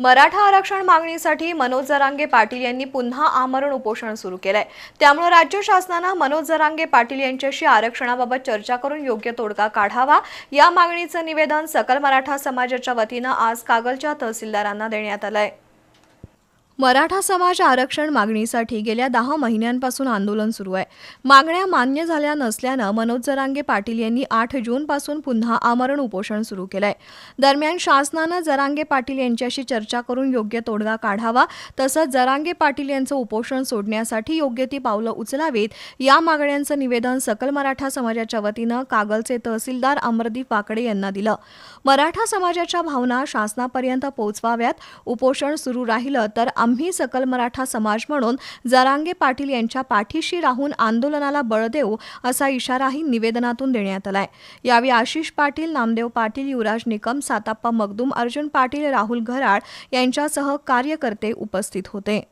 मराठा आरक्षण मागणीसाठी मनोज जरांगे पाटील यांनी पुन्हा आमरण उपोषण सुरू केलंय. त्यामुळे राज्य शासनानं मनोज जरांगे पाटील यांच्याशी आरक्षणाबाबत चर्चा करून योग्य तोडगा काढावा. या मागणीचं निवेदन सकल मराठा समाजाच्या वतीनं आज कागलच्या तहसीलदारांना देण्यात आलंय. मराठा समाज आरक्षण मागणीसाठी गेल्या दहा महिन्यांपासून आंदोलन सुरू आहे. मागण्या मान्य झाल्या नसल्यानं मनोज जरांगे पाटील यांनी आठ जूनपासून पुन्हा आमरण उपोषण सुरू केलंय. दरम्यान शासनानं जरांगे पाटील यांच्याशी चर्चा करून योग्य तोडगा काढावा तसंच जरांगे पाटील यांचं उपोषण सोडण्यासाठी योग्य ती पावलं उचलावीत या मागण्यांचं निवेदन सकल मराठा समाजाच्या वतीनं कागलचे तहसीलदार अमरदीप वाकडे यांना दिलं. मराठा समाजाच्या भावना शासनापर्यंत पोहोचवाव्यात उपोषण सुरू राहिलं तर आम्ही सकल मराठा समाज म्हणून जरांगे पाटील यांच्या पाठीशी राहून आंदोलनाला बळ देऊ असा इशाराही निवेदनातून देण्यात आलाय. यावेळी आशिष पाटील नामदेव पाटील युवराज निकम साताप्पा मगदूम अर्जुन पाटील राहुल घराळ यांच्यासह कार्यकर्ते उपस्थित होते.